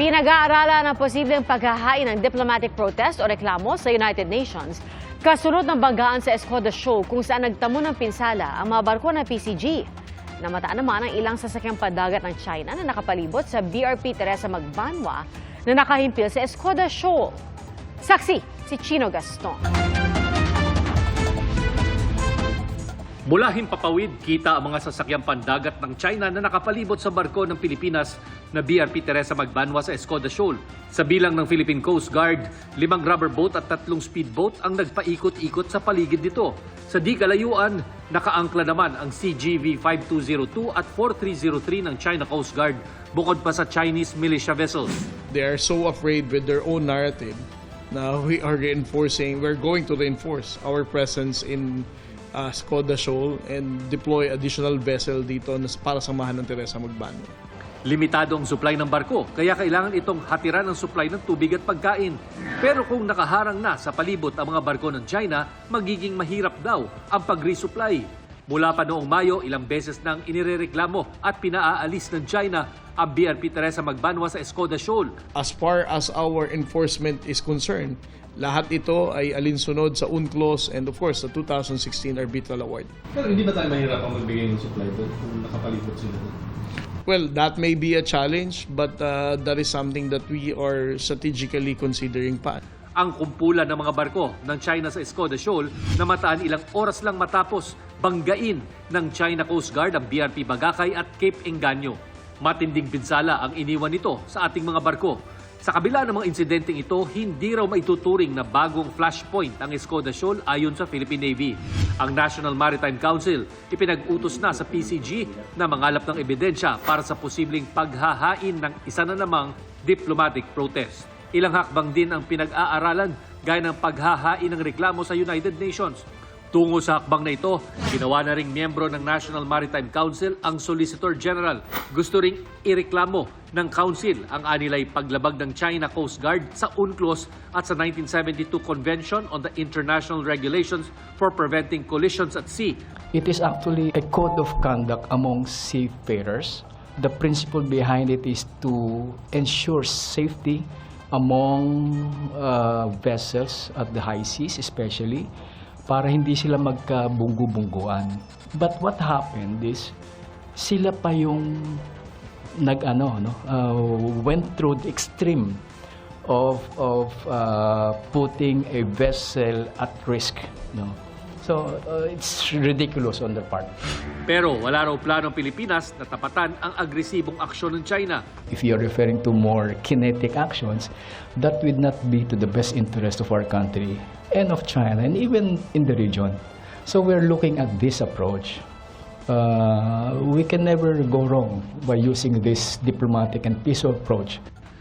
Pinag-aaralan ang posibleng paghahain ng diplomatic protest o reklamo sa United Nations kasunod ng banggaan sa Escoda Shoal kung saan nagtamo ng pinsala ang mga barko ng PCG. Namataan naman ang ilang sasakyang padagat ng China na nakapalibot sa BRP Teresa Magbanwa na nakahimpil sa Escoda Shoal. Saksi si Chino Gaston. Mula Himpapawid, kita ang mga sasakyang pandagat ng China na nakapalibot sa barko ng Pilipinas na BRP Teresa Magbanwa sa Escoda Shoal. Sa bilang ng Philippine Coast Guard, limang rubber boat at tatlong speedboat ang nagpaikot-ikot sa paligid nito. Sa di kalayuan, nakaangkla naman ang CGV 5202 at 4303 ng China Coast Guard bukod pa sa Chinese militia vessels. they are so afraid with their own narrative na we are reinforcing, we're going to reinforce our presence in uh, Skoda Shoal and deploy additional vessel dito para samahan ng Teresa Magbano. Limitado ang supply ng barko, kaya kailangan itong hatiran ng supply ng tubig at pagkain. Pero kung nakaharang na sa palibot ang mga barko ng China, magiging mahirap daw ang pag-resupply. Mula pa noong Mayo, ilang beses nang inirereklamo at pinaaalis ng China ang BRP Teresa Magbanwa sa Escoda Shoal. As far as our enforcement is concerned, lahat ito ay alinsunod sa UNCLOS and of course sa 2016 Arbitral Award. Pero hindi ba tayo mahirap ang magbigay ng supply doon kung nakapalibot sila doon? Well, that may be a challenge but uh, that is something that we are strategically considering pa. Ang kumpulan ng mga barko ng China sa Escoda Shoal na mataan ilang oras lang matapos banggain ng China Coast Guard ang BRP Bagakay at Cape Engaño. Matinding pinsala ang iniwan nito sa ating mga barko. Sa kabila ng mga insidenteng ito, hindi raw maituturing na bagong flashpoint ang Escoda Shoal ayon sa Philippine Navy. Ang National Maritime Council ipinag-utos na sa PCG na mangalap ng ebidensya para sa posibleng paghahain ng isa na namang diplomatic protest. Ilang hakbang din ang pinag-aaralan gaya ng paghahain ng reklamo sa United Nations. Tungo sa hakbang na ito, ginawa na ring miyembro ng National Maritime Council ang Solicitor General. Gusto ring ireklamo ng Council ang anilay paglabag ng China Coast Guard sa UNCLOS at sa 1972 Convention on the International Regulations for Preventing Collisions at Sea. It is actually a code of conduct among seafarers. The principle behind it is to ensure safety among uh, vessels at the high seas especially para hindi sila magkabunggu-bungguan. But what happened is sila pa yung nag ano no uh, went through the extreme of of uh, putting a vessel at risk no so uh, it's ridiculous on their part. Pero wala raw planong Pilipinas na tapatan ang agresibong aksyon ng China. if you're referring to more kinetic actions that would not be to the best interest of our country and of China and even in the region. So we're looking at this approach. Uh, we can never go wrong by using this diplomatic and peaceful approach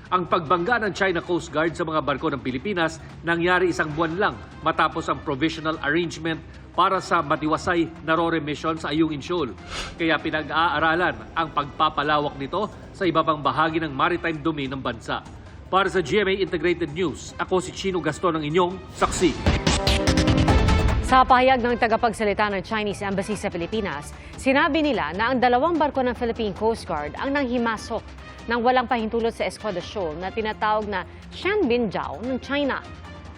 Ang pagbangga ng China Coast Guard sa mga barko ng Pilipinas nangyari isang buwan lang matapos ang provisional arrangement para sa matiwasay na RORE mission sa Ayungin Shoal. Kaya pinag-aaralan ang pagpapalawak nito sa iba pang bahagi ng maritime domain ng bansa. Para sa GMA Integrated News, ako si Chino Gaston ng inyong saksi. Sa pahayag ng tagapagsalita ng Chinese Embassy sa Pilipinas, sinabi nila na ang dalawang barko ng Philippine Coast Guard ang nanghimasok ng walang pahintulot sa Escoda Shoal na tinatawag na Shanbinjiao ng China.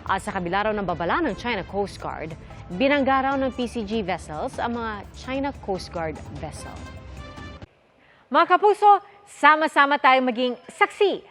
At sa kabila raw ng babala ng China Coast Guard, binangga raw ng PCG vessels ang mga China Coast Guard vessel. Mga kapuso, sama-sama tayong maging saksi.